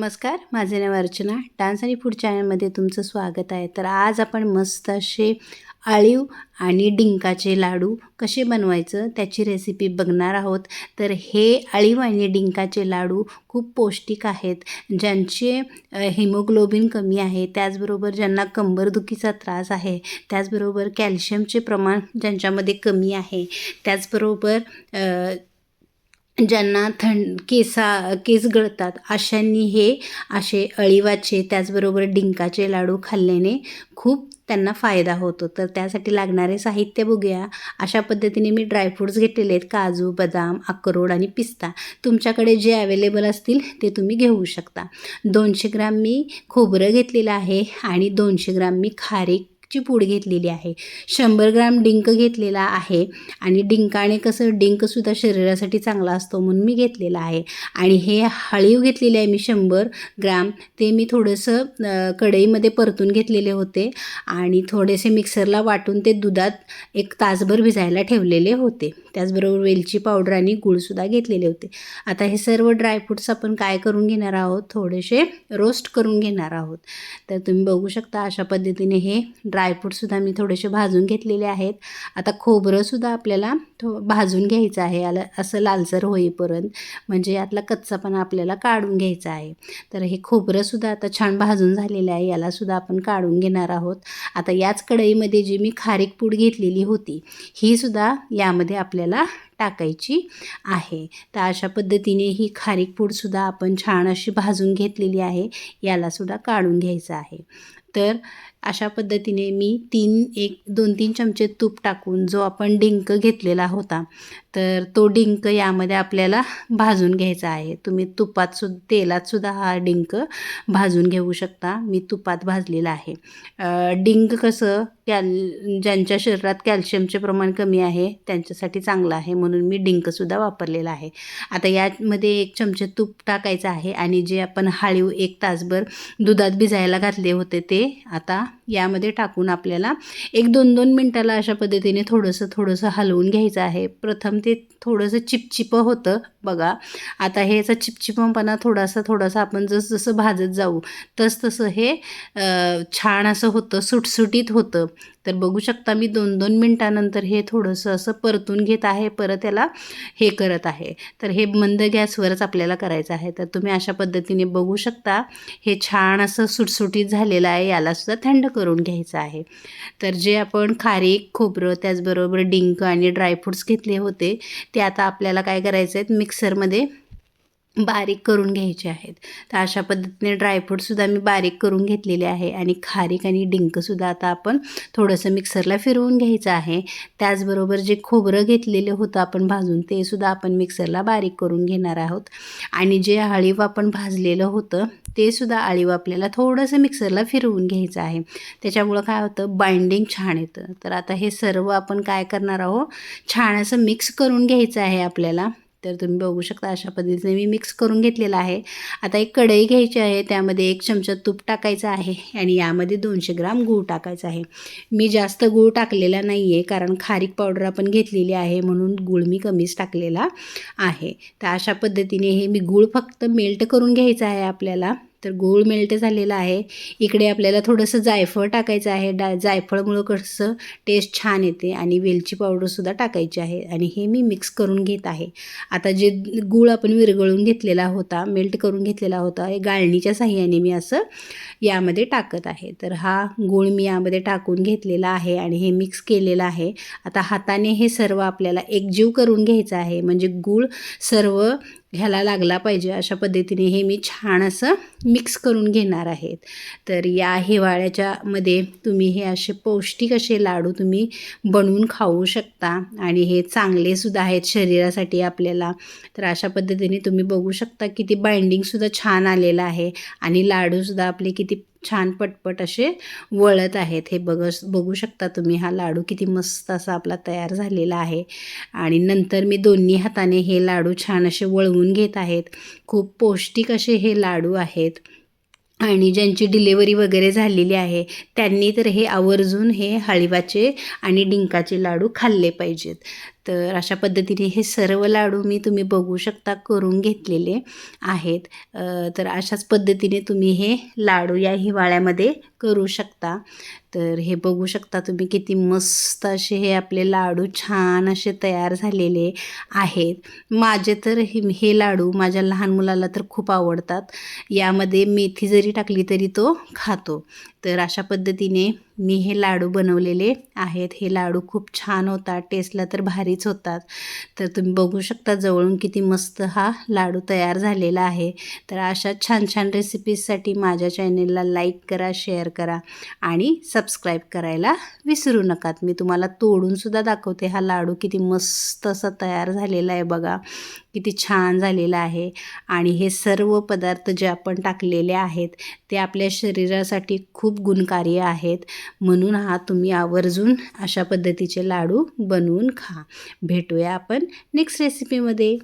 नमस्कार माझे नाव अर्चना. डान्स आणि फूड चॅनलमध्ये तुमचं स्वागत आहे. तर आज आपण मस्त असे आळीव आणि डिंकाचे लाडू कसे बनवायचं त्याची रेसिपी बघणार आहोत. तर हे आळीव आणि डिंकाचे लाडू खूप पौष्टिक आहेत ज्यांचे हिमोग्लोबिन कमी आहे त्याचबरोबर ज्यांना कंबरदुखीचा त्रास आहे त्याचबरोबर कॅल्शियमचे प्रमाण ज्यांच्यामध्ये कमी आहे त्याचबरोबर ज्यांना थंड केसा केस गळतात अशांनी हे असे अळीवाचे त्याचबरोबर डिंकाचे लाडू खाल्ल्याने खूप त्यांना फायदा होतो. तर त्यासाठी लागणारे साहित्य बघूया. अशा पद्धतीने मी ड्रायफ्रूट्स घेतलेले आहेत. काजू बदाम अक्रोड आणि पिस्ता. तुमच्याकडे जे अवेलेबल असतील ते तुम्ही घेऊ शकता. दोनशे ग्राम मी खोबरं घेतलेलं आहे आणि दोनशे ग्राम मी खारीक ची पूड घेतलेली आहे. शंभर ग्राम डिंक घेतलेला आहे आणि डिंकाने कसं डिंकसुद्धा शरीरासाठी चांगला असतो म्हणून मी घेतलेला आहे. आणि हे हळीव घेतलेले आहे मी शंभर ग्राम. ते मी थोडंसं कढईमध्ये परतून घेतलेले होते आणि थोडेसे मिक्सरला वाटून ते दुधात एक तासभर भिजायला ठेवलेले होते. त्याचबरोबर वेलची पावडर आणि गुळसुद्धा घेतलेले होते. आता हे सर्व ड्रायफ्रूट्स आपण काय करून घेणार आहोत? थोडेसे रोस्ट करून घेणार आहोत. तर तुम्ही बघू शकता अशा पद्धतीने हे ड्रायफ्रूटसुद्धा मी थोडेसे भाजून घेतलेले आहेत. आता खोबरंसुद्धा आपल्याला थो भाजून घ्यायचं आहे. याला असं लालसर होईपर्यंत म्हणजे यातला कच्चापणा आपल्याला काढून घ्यायचा आहे. तर हे खोबरंसुद्धा आता छान भाजून झालेलं आहे. यालासुद्धा आपण काढून घेणार आहोत. आता याच कढईमध्ये जी मी खारीक पूड घेतलेली होती ही सुद्धा यामध्ये आपल्याला टाकायची आहे. तर अशा पद्धतीने ही खारीक पूडसुद्धा आपण छान अशी भाजून घेतलेली आहे. यालासुद्धा काढून घ्यायचं आहे. तर अशा पद्धतीने मी तीन एक दोन तीन चमचे तूप टाकून जो आपण डिंक घेतलेला होता तर तो डिंक यामध्ये आपल्याला भाजून घ्यायचा आहे. तुम्ही तुपात सुद्धा तेलातसुद्धा हा डिंक भाजून घेऊ शकता. मी तुपात भाजलेला आहे. डिंक कसं कॅल ज्यांच्या शरीरात कॅल्शियमचे प्रमाण कमी आहे त्यांच्यासाठी चांगलं आहे म्हणून मी डिंकसुद्धा वापरलेला आहे. आता यामध्ये एक चमचे तूप टाकायचं आहे आणि जे आपण हाळीव एक तासभर दुधात भिजायला घातले होते ते आता यामध्ये टाकून आपल्याला एक दोन दोन मिनटाला अशा पद्धतीने थोडंसं थोडंसं हलवून घ्यायचं आहे. प्रथम ते थोडंसं चिपचिपं होतं. बघा. आता हे याचा चिपचिपपणा थोडासा थोडासा आपण जसं जसं भाजत जाऊ तस तसं हे छान असं होतं सुटसुटीत होतं. तर बघू शकता मी दोन दोन मिनटानंतर हे थोडंसं असं परतून घेत आहे परत याला हे करत आहे. तर हे मंद गॅसवरच आपल्याला करायचं आहे. तर तुम्ही अशा पद्धतीने बघू शकता हे छान असं सुटसुटीत झालेलं आहे यालासुद्धा थंड करून घ्यायचं आहे. तर जे आपण खारीक खोबरं त्याचबरोबर डिंक आणि ड्रायफ्रूट्स घेतले होते ते आता आपल्याला काय करायचं आहेत मिक्स मिक्सरमध्ये बारीक करून घ्यायचे आहेत. तर अशा पद्धतीने ड्रायफ्रूटसुद्धा मी बारीक करून घेतलेले आहे आणि खारीक आणि डिंकसुद्धा आता आपण थोडंसं मिक्सरला फिरवून घ्यायचं आहे. त्याचबरोबर जे खोबरं घेतलेलं होतं आपण भाजून ते सुद्धा आपण मिक्सरला बारीक करून घेणार आहोत. आणि जे अळीव आपण भाजलेलं होतं ते सुद्धा अळीव आपल्याला थोडंसं मिक्सरला फिरवून घ्यायचं आहे. त्याच्यामुळं काय होतं बाइंडिंग छान येतं. तर आता हे सर्व आपण काय करणार आहोत छान असं मिक्स करून घ्यायचं आहे आपल्याला. तर तुम्ही बघू शकता अशा पद्धतीने मी मिक्स करून घेतलेला आहे. आता एक कढई घ्यायची आहे त्यामध्ये एक चमचा तूप टाकायचं आहे आणि यामध्ये दोनशे ग्राम गूळ टाकायचा आहे. मी जास्त गूळ टाकलेला नाही आहे कारण खारीक पावडर आपण घेतलेली आहे म्हणून गूळ मी कमीच टाकलेला आहे. तर अशा पद्धतीने हे मी गूळ फक्त मेल्ट करून घ्यायचं आहे आपल्याला. तर गूळ मेल्ट झालेला आहे. इकडे आपल्याला थोडंसं जायफळ टाकायचं आहे. डा जायफळमुळं कसं टेस्ट छान येते आणि वेलची पावडरसुद्धा टाकायची आहे आणि हे मी मिक्स करून घेत आहे. आता जे गूळ आपण विरघळून घेतलेला होता मेल्ट करून घेतलेला होता हे गाळणीच्या साह्याने मी असं यामध्ये टाकत आहे. तर हा गूळ मी यामध्ये टाकून घेतलेला आहे आणि हे मिक्स केलेलं आहे. आता हाताने हे सर्व आपल्याला एकजीव करून घ्यायचं आहे. म्हणजे गूळ सर्व ह्याला लागला पाहिजे. अशा पद्धतीने हे मी छान असं मिक्स करून घेणार आहेत. तर या हिवाळ्याच्या मध्ये तुम्ही हे असे पौष्टिक असे लाडू तुम्ही बनवून खाऊ शकता आणि हे चांगलेसुद्धा आहेत शरीरासाठी आपल्याला. तर अशा पद्धतीने तुम्ही बघू शकता किती बाइंडिंगसुद्धा छान आलेलं आहे आणि लाडूसुद्धा आपले किती छान पटपट असे वळत आहेत. हे बघ बघू शकता तुम्ही हा लाडू किती मस्त असा आपला तयार झालेला आहे. आणि नंतर मी दोन्ही हाताने हे लाडू छान असे वळवून घेत आहेत. खूप पौष्टिक असे हे लाडू आहेत. आणि ज्यांची डिलेवरी वगैरे झालेली आहे त्यांनी तर हे आवर्जून हे हळीवाचे आणि डिंकाचे लाडू खाल्ले पाहिजेत. तर अशा पद्धतीने हे सर्व लाडू मी तुम्ही बघू शकता करून घेतलेले आहेत. तर अशाच पद्धतीने तुम्ही हे लाडू या हिवाळ्यामध्ये करू शकता. तर हे बघू शकता तुम्ही किती मस्त असे हे आपले लाडू छान असे तयार झालेले आहेत. माझे तर हे हे लाडू माझ्या लहान मुलाला तर खूप आवडतात. यामध्ये मेथी जरी टाकली तरी तो खातो. तर अशा पद्धतीने मी हे लाडू बनवलेले आहेत. हे लाडू खूप छान होतात टेस्टला तर भारीच होतात. तर तुम्ही बघू शकता जवळून किती मस्त हा लाडू तयार झालेला आहे. तर अशा छान छान रेसिपीजसाठी माझ्या चॅनेलला लाईक करा शेअर करा आणि सबस्क्राईब करायला विसरू नकात मी तुम्हाला तोडूनसुद्धा दाखवते हा लाडू किती मस्त असा तयार झालेला आहे बघा. किती छान झालेला आहे. आणि हे सर्व पदार्थ जे आपण टाकलेले आहेत ते आपल्या शरीरासाठी खूप खूप गुणकारी आहेत. म्हणून हा तुम्ही आवर्जून अशा पद्धतीचे लाडू बनवून खा. भेटूया आपण नेक्स्ट रेसिपीमध्ये